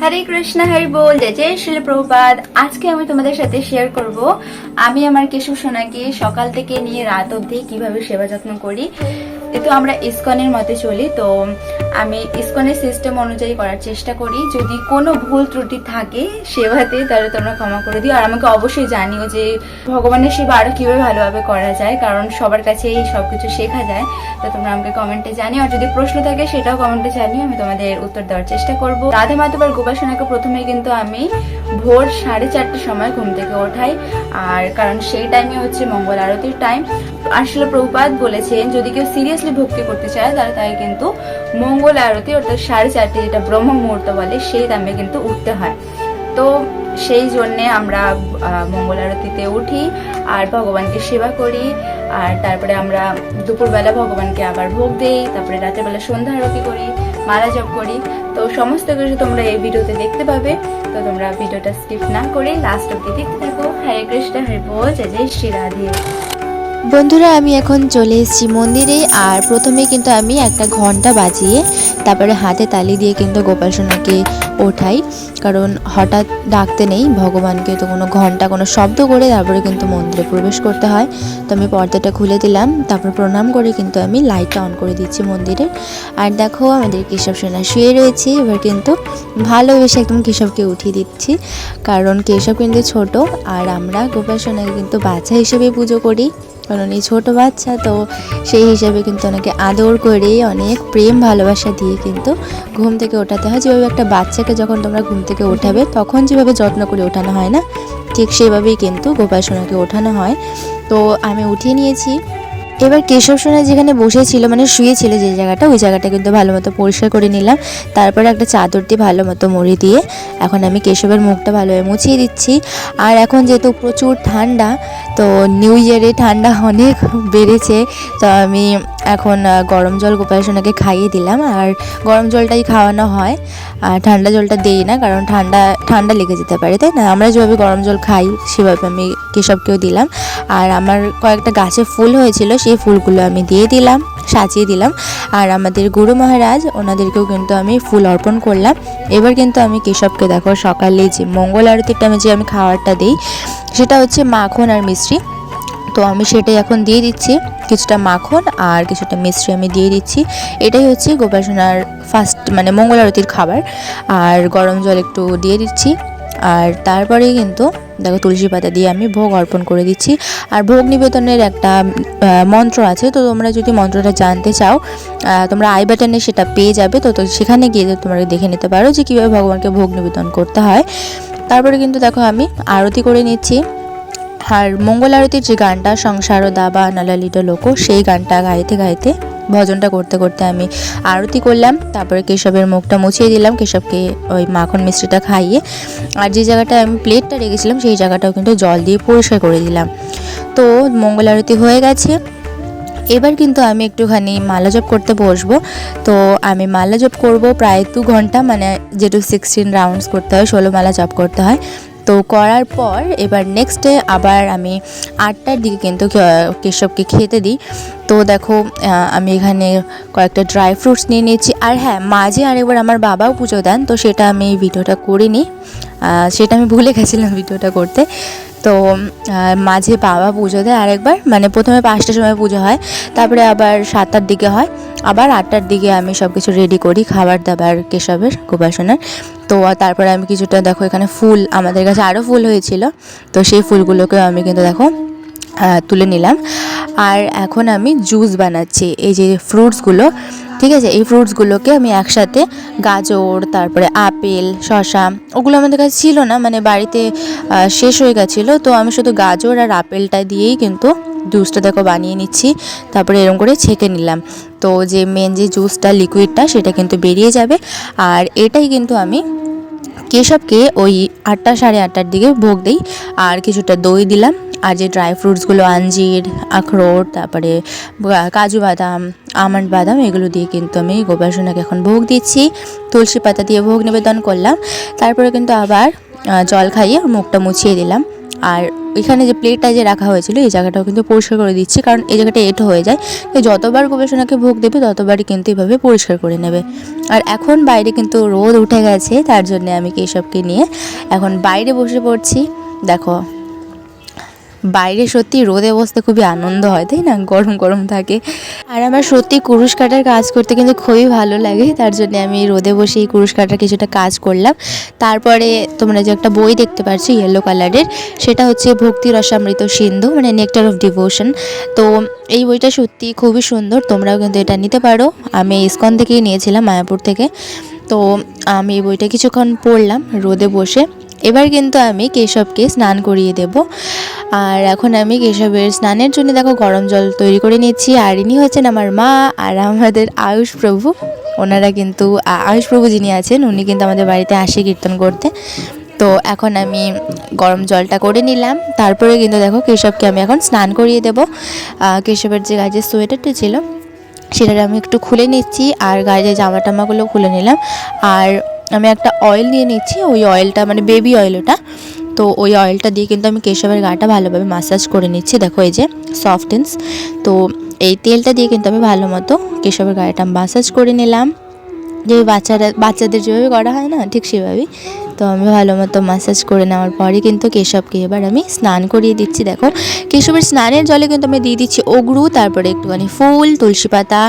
হরে কৃষ্ণ, হরি বল, জয় জয় শিল প্রভুপাদ আজকে আমি তোমাদের সাথে শেয়ার করব, আমি আমার কেশব সোনাকে সকাল থেকে নিয়ে রাত অবধি কীভাবে সেবা যত্ন করি তো আমরা ইসকনের মতে চলি, তো আমি ইসকনের সিস্টেম অনুযায়ী করার চেষ্টা করি। যদি কোনো ভুল ত্রুটি থাকে সেবাতে, তাহলে তোমরা ক্ষমা করে দিও। আর আমাকে অবশ্যই জানিও যে ভগবানের সেবা আরও কীভাবে ভালোভাবে করা যায়, কারণ সবার কাছেই সব কিছু শেখা যায়। তো তোমরা আমাকে কমেন্টে জানিও। আর যদি প্রশ্ন থাকে সেটাও কমেন্টে জানিও, আমি তোমাদের উত্তর দেওয়ার চেষ্টা করব। রাধে মাধবার গোপাসনাকে প্রথমে কিন্তু আমি ভোর সাড়ে চারটের সময় ঘুম থেকে ওঠাই। আর কারণ সেই টাইমে হচ্ছে মঙ্গল আরতির টাইম আসলে প্রভুপাত বলেছেন, যদি কেউ সিরিয়াসলি ভক্তি করতে চায় তাহলে তাকে কিন্তু মঙ্গল আরতি অর্থাৎ সাড়ে চারটে যেটা ব্রহ্ম মুহূর্ত বলে, সেই দামে কিন্তু উঠতে হয়। তো সেই জন্যে আমরা মঙ্গল আরতিতে উঠি, আর ভগবানকে সেবা করি, আর তারপরে আমরা দুপুরবেলা ভগবানকে আবার ভোগ দেই, তারপরে রাতেরবেলা সন্ধ্যা আরতি করি, মালা জপ করি। তো সমস্ত কিছু তোমরা এই ভিডিওতে দেখতে পাবে। তো তোমরা ভিডিওটা স্কিপ না করে লাস্ট অব্দি দেখতে থাকো। হরে কৃষ্ণ, হরে বল, জয় জয় শ্রী রাধে। বন্ধুরা, আমি এখন চলে এসেছি মন্দিরে আর প্রথমে কিন্তু আমি একটা ঘণ্টা বাজিয়ে তারপরে হাতে তালি দিয়ে কিন্তু গোপাল সোনাকে ওঠাই। কারণ হঠাৎ ডাকতে নেই, ভগবানকে তো কোনো ঘণ্টা, কোনো শব্দ করে তারপরে কিন্তু মন্দিরে প্রবেশ করতে হয়। তো আমি পর্দাটা খুলে দিলাম, তারপর প্রণাম করে কিন্তু আমি লাইটটা অন করে দিচ্ছি মন্দিরের আর দেখো, আমাদের কেশব সোনা শুয়ে রয়েছে, এবার কিন্তু ভালোবেসে একদম কেশবকে উঠিয়ে দিচ্ছি। কারণ কেশব কিন্তু ছোট, আর আমরা গোপাল সোনাকে কিন্তু বাচ্চা হিসেবে পুজো করি। কারণ এই ছোটো বাচ্চা, তো সেই হিসাবে কিন্তু ওনাকে আদর করে অনেক প্রেম, ভালোবাসা দিয়ে কিন্তু ঘুম থেকে ওঠাতে হয়। যেভাবে একটা বাচ্চাকে যখন তোমরা ঘুম থেকে ওঠাবে, তখন যেভাবে যত্ন করে ওঠানো হয় না, ঠিক সেভাবেই কিন্তু গোপাল সোনাকে ওঠানো হয়। তো আমি উঠিয়ে নিয়েছি। এবার কেশব সোনা যেখানে বসেছিল মানে শুয়েছিল যে জায়গাটা, ওই জায়গাটা কিন্তু ভালো মতো পরিষ্কার করে নিলাম। তারপরে একটা চাদর দিয়ে ভালো মতো মুড়ি দিয়ে এখন আমি কেশবের মুখটা ভালোভাবে মুছিয়ে দিচ্ছি। আর এখন যেহেতু প্রচুর ঠান্ডা, তো নিউ ইয়ারে ঠান্ডা অনেক বেড়েছে, তো আমি এখন গরম জল গোপাল সোনাকে খাইয়ে দিলাম। আর গরম জলটাই খাওয়ানো হয়, আর ঠান্ডা জলটা দেই না, কারণ ঠান্ডা ঠান্ডা লেগে যেতে পারে, তাই না? আমরা যেভাবে গরম জল খাই, সেভাবে আমি কেশবকেও দিলাম। আর আমার কয়েকটা গাছে ফুল হয়েছিল, সেই ফুলগুলো আমি দিয়ে দিলাম, সাজিয়ে দিলাম। আর আমাদের গুরু মহারাজ, ওনাদেরকেও কিন্তু আমি ফুল অর্পণ করলাম। এবার কিন্তু আমি কেশবকে দেখো, সকালে যে মঙ্গল আরতির টাইমে যে আমি খাবারটা দিই, সেটা হচ্ছে মাখন আর মিষ্টি তো আমি সেটাই এখন দিয়ে দিচ্ছি, কিছুটা মাখন আর কিছুটা মিষ্টি আমি দিয়ে দিচ্ছি। এটাই হচ্ছে গোপাসনার ফার্স্ট মানে মঙ্গল আরতির খাবার। আর গরম জল একটু দিয়ে দিচ্ছি। আর তারপরে কিন্তু দেখো তুলসী পাতা দিয়ে আমি ভোগ অর্পণ করে দিচ্ছি। আর ভোগ নিবেদনের একটা মন্ত্র আছে, তো তোমরা যদি মন্ত্রটা জানতে চাও তোমরা আই বাটনে সেটা পেয়ে যাবে, তো সেখানে গিয়ে তোমরা দেখে নিতে পারো যে কীভাবে ভগবানকে ভোগ নিবেদন করতে হয়। তারপরে কিন্তু দেখো আমি আরতি করে নিচ্ছি। আর মঙ্গল আরতির যে গানটা সংসার দাবা নালালিট লোকো, সেই গানটা গাইতে গাইতে ভজনটা করতে করতে আমি আরতি করলাম, তারপরে কেশবের মুখটা মুছিয়ে দিলাম, কেশবকে ওই মাখন মিষ্টিটা খাইয়ে, আর যে জায়গাটায় আমি প্লেটটা রেখেছিলাম, সেই জায়গাটাও কিন্তু জল দিয়ে পরিষ্কার করে দিলাম। তো মঙ্গল আরতি হয়ে গেছে। এবার কিন্তু আমি একটুখানি মালা জপ করতে বসবো। তো আমি মালা জপ করব প্রায় দু ঘণ্টা মানে যেটু সিক্সটিন রাউন্ডস করতে হয়, ষোলো মালা জপ করতে হয়। তো করার পর এবার নেক্সট ডে আবার আমি আটটার দিকে কিন্তু কেশবকে খেতে দিই। তো দেখো আমি এখানে কয়েকটা ড্রাই ফ্রুটস নিয়ে নিয়েছি। আর হ্যাঁ মাঝে আরেকবার আমার বাবাও পুজো দেন, তো সেটা আমি ভিডিওটা করিনি। সেটা আমি ভুলে গেছিলাম ভিডিওটা করতে। তো মাঝে বাবা পুজো দেয় আরেকবার মানে প্রথমে পাঁচটার সময় পুজো হয়, তারপরে আবার সাতটার দিকে হয়, আবার আটটার দিকে আমি সব কিছু রেডি করি, খাবার দাবার, কেশবের, গোপাসনার। তো তারপরে আমি কিছুটা দেখো এখানে ফুল, আমাদের কাছে আরও ফুল হয়েছিল, তো সেই ফুলগুলোকে আমি কিন্তু দেখো তুলে নিলাম। আর এখন আমি জুস বানাচ্ছি, এই যে ফ্রুটসগুলো ঠিক আছে? এই ফ্রুটসগুলোকে আমি একসাথে গাজর, তারপরে আপেল, শসা, ওগুলো আমাদের কাছে ছিল না মানে বাড়িতে শেষ হয়ে গেছিল, তো আমি শুধু গাজর আর আপেলটা দিয়েই কিন্তু জুসটা দেখো বানিয়ে নিচ্ছি, তারপরে এরকম করে ছেঁকে নিলাম। তো যে মেন যে জুসটা লিকুইডটা সেটা কিন্তু বেরিয়ে যাবে। আর এটাই কিন্তু আমি কেশবকে ওই আটটা সাড়ে আটটার দিকে ভোগ দিই, আর কিছুটা দই দিলাম। আর যে ড্রাই ফ্রুটসগুলো আঞ্জির আখরোট, তারপরে কাজু বাদাম আমন্ড বাদাম, এগুলো দিয়ে কিন্তু আমি গোপাল সোনাকে এখন ভোগ দিচ্ছি। তুলসী পাতা দিয়ে ভোগ নিবেদন করলাম। তারপরে কিন্তু আবার জল খাইয়ে মুখটা মুছিয়ে দিলাম। আর এখানে যে প্লেটটা যে রাখা হয়েছিল, এই জায়গাটাও কিন্তু পরিষ্কার করে দিচ্ছি, কারণ এই জায়গাটা এঁটো হয়ে যায়। তো যতবার গবেষণাকে ভোগ দেবে, ততবারই কিন্তু এভাবে পরিষ্কার করে নেবে। আর এখন বাইরে কিন্তু রোদ উঠে গেছে, তার জন্য আমি কেশবকে নিয়ে এখন বাইরে বসে পড়ছি। দেখো বাইরে সত্যি রোদে বসতে খুবই আনন্দ হয়, তাই না? গরম গরম থাকে। আর আমার সত্যি কুরুশ কাটার কাজ করতে কিন্তু খুবই ভালো লাগে, তার জন্য আমি রোদে বসে এই কুরুশ কাটার কিছুটা কাজ করলাম। তারপরে তোমরা যে একটা বই দেখতে পাচ্ছ ইয়েলো কালারের সেটা হচ্ছে ভক্তি রসামৃত সিন্ধু মানে নেকটার অফ ডিভোশন তো এই বইটা সত্যি খুবই সুন্দর, তোমরাও কিন্তু এটা নিতে পারো। আমি ইসকন থেকেই নিয়েছিলাম, মায়াপুর থেকে। তো আমি এই বইটা কিছুক্ষণ পড়লাম, রোদে বসে। এবার কিন্তু আমি কেশবকে স্নান করিয়ে দেব। আর এখন আমি কেশবের স্নানের জন্য দেখো গরম জল তৈরি করে নিচ্ছি। আর ইনি হচ্ছেন আমার মা আর আমাদের আয়ুষ প্রভু। ওনারা কিন্তু আয়ুষ প্রভু যিনি আছেন, উনি কিন্তু আমাদের বাড়িতে আসে কীর্তন করতে। তো এখন আমি গরম জলটা করে নিলাম। তারপরে কিন্তু দেখো কেশবকে আমি এখন স্নান করিয়ে দেবো। কেশবের যে গাছের সোয়েটারটা ছিল সেটা আমি একটু খুলে নিচ্ছি। আর গায়ে যে জামা টামাগুলো খুলে নিলাম। আর আমি একটা অয়েল নিয়ে নিচ্ছি, ওই অয়েলটা মানে বেবি অয়েল ওটা। তো ওই অয়েলটা দিয়ে কিন্তু আমি কেশবের গাটা ভালোভাবে মাসাজ করে নিচ্ছি, দেখো এই যে সফটেন্স তো এই তেলটা দিয়ে কিন্তু আমি ভালো মতো কেশবের গায়েটা মাসাজ করে নিলাম। যে বাচ্চারা বাচ্চাদের যেভাবে করা হয় না, ঠিক সেভাবেই। তো আমি ভালো মতো মাসাজ করে নেওয়ার পরে কিন্তু কেশবকে এবার আমি স্নান করিয়ে দিচ্ছি, দেখো। কেশবের স্নানের জলে কিন্তু আমি দিয়ে দিচ্ছি অগরু, তারপরে একটুখানি ফুল, তুলসী পাতা,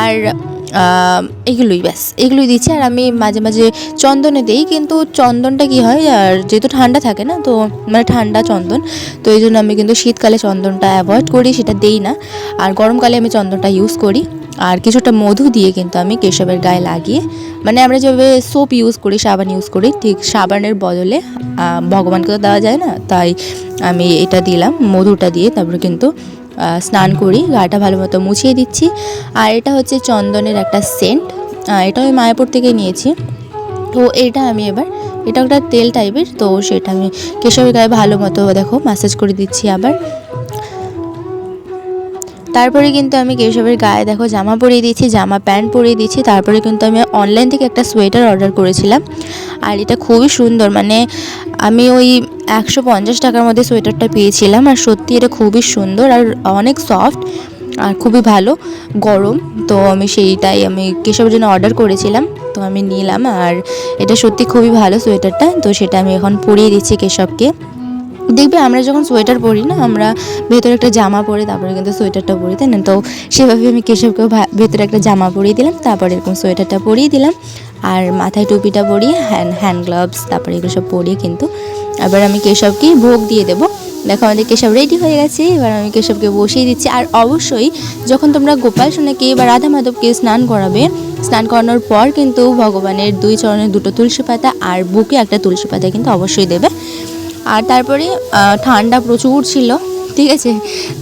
আর এগুলোই ব্যাস। এগুলোই দিচ্ছি আর আমি মাঝে মাঝে চন্দনে দিই, কিন্তু চন্দনটা কি হয়, আর যেহেতু ঠান্ডা থাকে না, তো মানে ঠান্ডা চন্দন, তো এই জন্য আমি কিন্তু শীতকালে চন্দনটা অ্যাভয়েড করি, সেটা দেই না। আর গরমকালে আমি চন্দনটা ইউজ করি। আর কিছুটা মধু দিয়ে কিন্তু আমি কেশবের গায়ে লাগিয়ে মানে আমরা যেভাবে সোপ ইউজ করি, সাবান ইউজ করি, ঠিক সাবানের বদলে ভগবানকে তো দেওয়া যায় না, তাই আমি এটা দিলাম, মধুটা দিয়ে, তারপরে কিন্তু স্নান করি, গাটা ভালো মতো মুছিয়ে দিচ্ছি। আর এটা হচ্ছে চন্দনের একটা সেন্ট এটা আমি মায়াপুর থেকে নিয়েছি। তো এটা আমি এবার, এটা একটা তেল টাইপের তো সেটা আমি কেশবের গায়ে ভালো মতো, দেখো ম্যাসেজ করে দিচ্ছি আবার। তারপরে কিন্তু আমি কেশবের গায়ে দেখো জামা পরিয়ে দিয়েছি, জামা প্যান্ট পরিয়ে দিয়েছি, তারপরে কিন্তু আমি অনলাইন থেকে একটা সোয়েটার অর্ডার করেছিলাম। আর এটা খুবই সুন্দর মানে আমি ওই একশো পঞ্চাশ টাকার মধ্যে সোয়েটারটা পেয়েছিলাম আর সত্যি এটা খুবই সুন্দর আর অনেক সফট আর খুবই ভালো, গরম। তো আমি সেইটাই আমি কেশবের জন্য অর্ডার করেছিলাম, তো আমি নিলাম আর এটা সত্যি খুবই ভালো সোয়েটারটা, তো সেটা আমি এখন পরিয়ে দিচ্ছি কেশবকে। দেখবে আমরা যখন সোয়েটার পরি না, আমরা ভেতরে একটা জামা পরে তারপরে কিন্তু সোয়েটারটা পরি, তাই না? তো সেভাবে আমি কেশবকেও ভেতরে একটা জামা পরিয়ে দিলাম, তারপরে এরকম সোয়েটারটা পরিয়ে দিলাম। আর মাথায় টুপিটা পরিয়ে হ্যান্ড হ্যান্ড গ্লাভস, তারপরে এগুলো সব পরিয়ে কিন্তু এবার আমি কেশবকে ভোগ দিয়ে দেবো। দেখো আমাদের কেশব রেডি হয়ে গেছে, এবার আমি কেশবকে বসিয়ে দিচ্ছি। আর অবশ্যই যখন তোমরা গোপাল, সোনাকে বা রাধা মাধবকে স্নান করাবে, স্নান করানোর পর কিন্তু ভগবানের দুই চরণে দুটো তুলসী পাতা আর বুকে একটা তুলসী পাতা কিন্তু অবশ্যই দেবে। আর তারপরে ঠান্ডা প্রচুর ছিল, ঠিক আছে?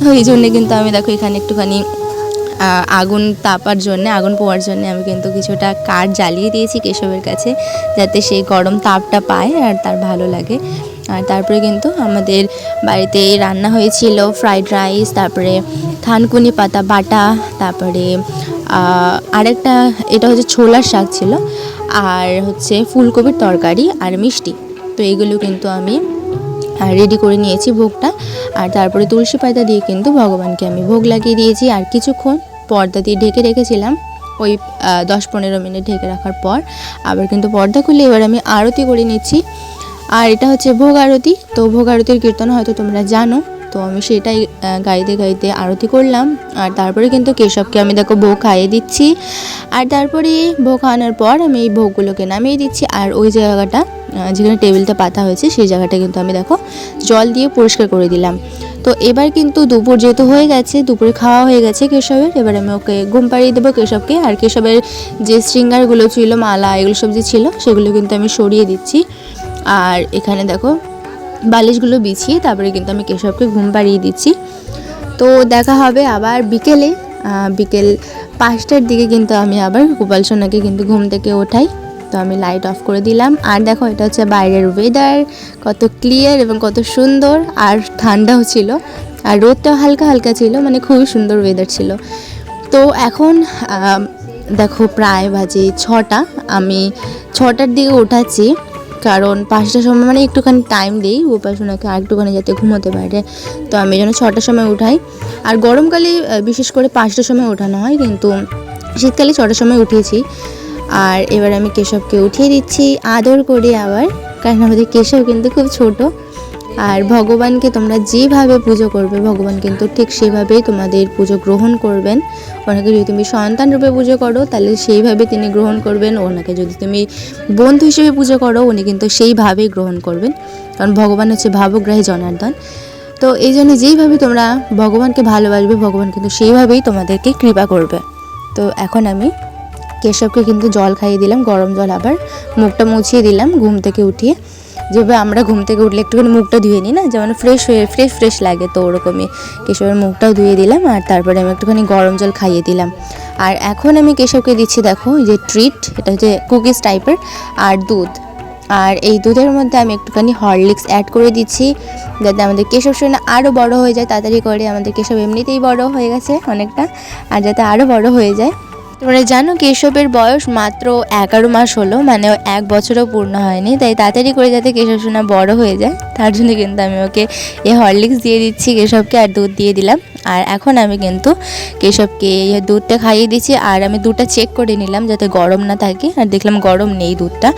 তো এই জন্যে কিন্তু আমি দেখো এখানে একটুখানি আগুন তাপার জন্য, আগুন পোয়ার জন্য আমি কিন্তু কিছুটা কাঠ জ্বালিয়ে দিয়েছি কেশবের কাছে, যাতে সেই গরম তাপটা পায় আর তার ভালো লাগে। আর তারপরে কিন্তু আমাদের বাড়িতে রান্না হয়েছিল ফ্রাইড রাইস, তারপরে থানকুনি পাতা বাটা, তারপরে আরেকটা, এটা হচ্ছে ছোলার শাক ছিল, আর হচ্ছে ফুলকপির তরকারি আর মিষ্টি। তো এগুলো কিন্তু আমি রেডি করে নিয়েছি ভোগটা। আর তারপরে তুলসী পাতা দিয়ে কিন্তু ভগবানকে আমি ভোগ লাগিয়ে দিয়েছি। আর কিছুক্ষণ পর্দা দিয়ে ঢেকে রেখেছিলাম। ওই দশ পনেরো মিনিট ঢেকে রাখার পর আবার কিন্তু পর্দা খুলে এবার আমি আরতি করে নিচ্ছি। আর এটা হচ্ছে ভোগ আরতি। তো ভোগ আরতির কীর্তন হয়তো তোমরা জানো। তো আমি সেটাই গাইতে গাইতে আরতি করলাম। আর তারপরে কিন্তু কেশবকে আমি দেখো ভোগ খাইয়ে দিচ্ছি। আর তারপরে ভোগ খাওয়ানোর পর আমি এই ভোগগুলোকে নামিয়ে দিচ্ছি। আর ওই জায়গাটা যেখানে টেবিলটা পাতা হয়েছে, সেই জায়গাটা কিন্তু আমি দেখো জল দিয়ে পরিষ্কার করে দিলাম। তো এবার কিন্তু দুপুর যেহেতু হয়ে গেছে, দুপুরে খাওয়া হয়ে গেছে কেশবের, এবার আমি ওকে ঘুম পাড়িয়ে দেবো কেশবকে। আর কেশবের যে শৃঙ্গারগুলো ছিল, মালা, এগুলো সব যে ছিল, সেগুলো কিন্তু আমি সরিয়ে দিচ্ছি। আর এখানে দেখো বালিশগুলো বিছিয়ে তারপরে কিন্তু আমি কেশবকে ঘুম পাড়িয়ে দিচ্ছি। তো দেখা হবে আবার বিকেলে। বিকেল পাঁচটার দিকে কিন্তু আমি আবার গোপাল সোনাকে কিন্তু ঘুম থেকে ওঠাই। তো আমি লাইট অফ করে দিলাম। আর দেখো, এটা হচ্ছে বাইরের ওয়েদার কত ক্লিয়ার এবং কত সুন্দর। আর ঠান্ডাও ছিল, আর রোদটাও হালকা হালকা ছিল মানে খুবই সুন্দর ওয়েদার ছিল। তো এখন দেখো প্রায় বাজে ছটা। আমি ছটার দিকে উঠাচ্ছি, কারণ পাঁচটার সময় মানে একটুখানি টাইম দিই উপাসনাকে আর একটুখানি যাতে ঘুমোতে পারে। তো আমি যেন ছটার সময় উঠাই। আর গরমকালে বিশেষ করে পাঁচটার সময় ওঠানো হয়, কিন্তু শীতকালে ছটার সময় উঠিয়েছি আর এবার আমি কেশবকে উঠিয়ে দিচ্ছি, আদর করে আবার, কারণ আমাদের কেশব কিন্তু খুব ছোট। আর ভগবানকে তোমরা যেভাবে পুজো করবে, ভগবান কিন্তু ঠিক সেভাবেই তোমাদের পুজো গ্রহণ করবেন। ওনাকে যদি তুমি সন্তান রূপে পুজো করো, তাহলে সেইভাবে তিনি গ্রহণ করবেন। ওনাকে যদি তুমি বন্ধু হিসেবে পুজো করো, উনি কিন্তু সেইভাবেই গ্রহণ করবেন। কারণ ভগবান হচ্ছে ভাবগ্রাহী জনার্দন। তো এই জন্য যেইভাবে তোমরা ভগবানকে ভালোবাসবে, ভগবান কিন্তু সেইভাবেই তোমাদেরকে কৃপা করবে। তো এখন আমি কেশবকে কিন্তু জল খাইয়ে দিলাম, গরম জল আবার। মুখটা মুছিয়ে দিলাম ঘুম থেকে উঠিয়ে। যেভাবে আমরা ঘুম থেকে উঠলে একটুখানি মুখটা ধুয়ে নিই না, যেমন ফ্রেশ হয়ে ফ্রেশ ফ্রেশ লাগে তো ওরকমই। কেশবের মুখটাও ধুয়ে দিলাম আর তারপরে আমি একটুখানি গরম জল খাইয়ে দিলাম। আর এখন আমি কেশবকে দিচ্ছি দেখো যে ট্রিট এটা হচ্ছে কুকিজ টাইপের আর দুধ। আর এই দুধের মধ্যে আমি একটুখানি হরলিক্স অ্যাড করে দিচ্ছি, যাতে আমাদের কেশব সোনা আরও বড় হয়ে যায়। তাড়াতাড়ি করে আমাদের কেশব এমনিতেই বড় হয়ে গেছে অনেকটা, আর যাতে আরও বড় হয়ে যায়। তোমরা জানো কেশবের বয়স মাত্র এগারো মাস হলো মানে এক বছরও পূর্ণ হয়নি, তাই তাড়াতাড়ি করে যাতে কেশব সোনা বড় হয়ে যায়, তার জন্য কিন্তু আমি ওকে এই হরলিক্স দিয়ে দিচ্ছি, কেশবকে আর দুধ দিয়ে দিলাম। আর এখন আমি কিন্তু কেশবকে দুধটা খাইয়ে দিচ্ছি, আর আমি দুধটা চেক করে নিলাম যাতে গরম না থাকে, আর দেখলাম গরম নেই দুধটা।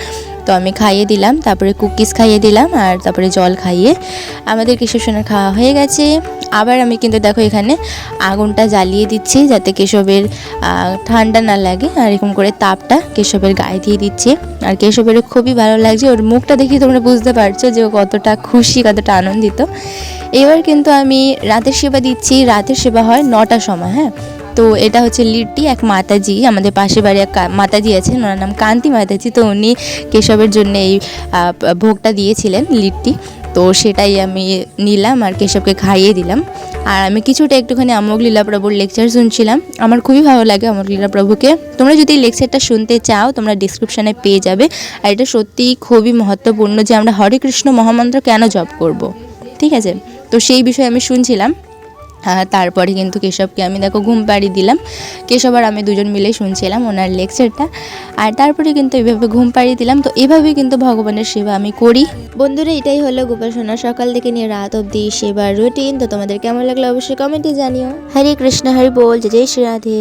তো আমি খাইয়ে দিলাম, তারপরে কুকিজ খাইয়ে দিলাম আর তারপরে জল খাইয়ে আমাদের কেশব সোনার খাওয়া হয়ে গেছে। আবার আমি কিন্তু দেখো এখানে আগুনটা জ্বালিয়ে দিচ্ছি যাতে কেশবের ঠান্ডা না লাগে আর এরকম করে তাপটা কেশবের গায়ে দিয়ে দিচ্ছি। আর কেশবের খুবই ভালো লাগছে, ওর মুখটা দেখে তোমরা বুঝতে পারছ যে ও কতটা খুশি, কতটা আনন্দিত। এবার কিন্তু আমি রাতের সেবা দিচ্ছি, রাতের সেবা হয় নটার সময় হ্যাঁ? তো এটা হচ্ছে লিট্টি এক মাতাজি, আমাদের পাশে বাড়ি এক মাতাজি আছেন, ওনার নাম কান্তি মাতাজি। তো উনি কেশবের জন্য এই ভোগটা দিয়েছিলেন লিট্টি। তো সেটাই আমি নিলাম আর কেশবকে খাইয়ে দিলাম। আর আমি কিছুটা একটুখানি আমোক লীলা প্রভুর লেকচার শুনছিলাম। আমার খুবই ভালো লাগে আমোক লীলা প্রভুকে তোমরা যদি লেকচারটা শুনতে চাও, তোমরা ডিসক্রিপশানে পেয়ে যাবে। আর এটা সত্যিই খুবই মহত্বপূর্ণ যে আমরা হরে কৃষ্ণ মহামন্ত্র কেন জপ করব। ঠিক আছে? তো সেই বিষয়ে আমি শুনছিলাম। তারপরে কিন্তু কেশবকে আমি দেখো ঘুম পাড়িয়ে দিলাম। কেশব আর আমি দুজন মিলে শুনছিলাম ওনার লেকচারটা আর তারপরে কিন্তু এভাবে ঘুম পাড়িয়ে দিলাম। তো এভাবে কিন্তু ভগবানের সেবা আমি করি। বন্ধুরা এটাই হলো গোপাল সোনার সকাল থেকে নিয়ে রাত অবধি সেবার রুটিন তো তোমাদের কেমন লাগল অবশ্যই কমেন্টে জানিও। হরে কৃষ্ণ হরি বল। যে জয় শ্রী রাধে।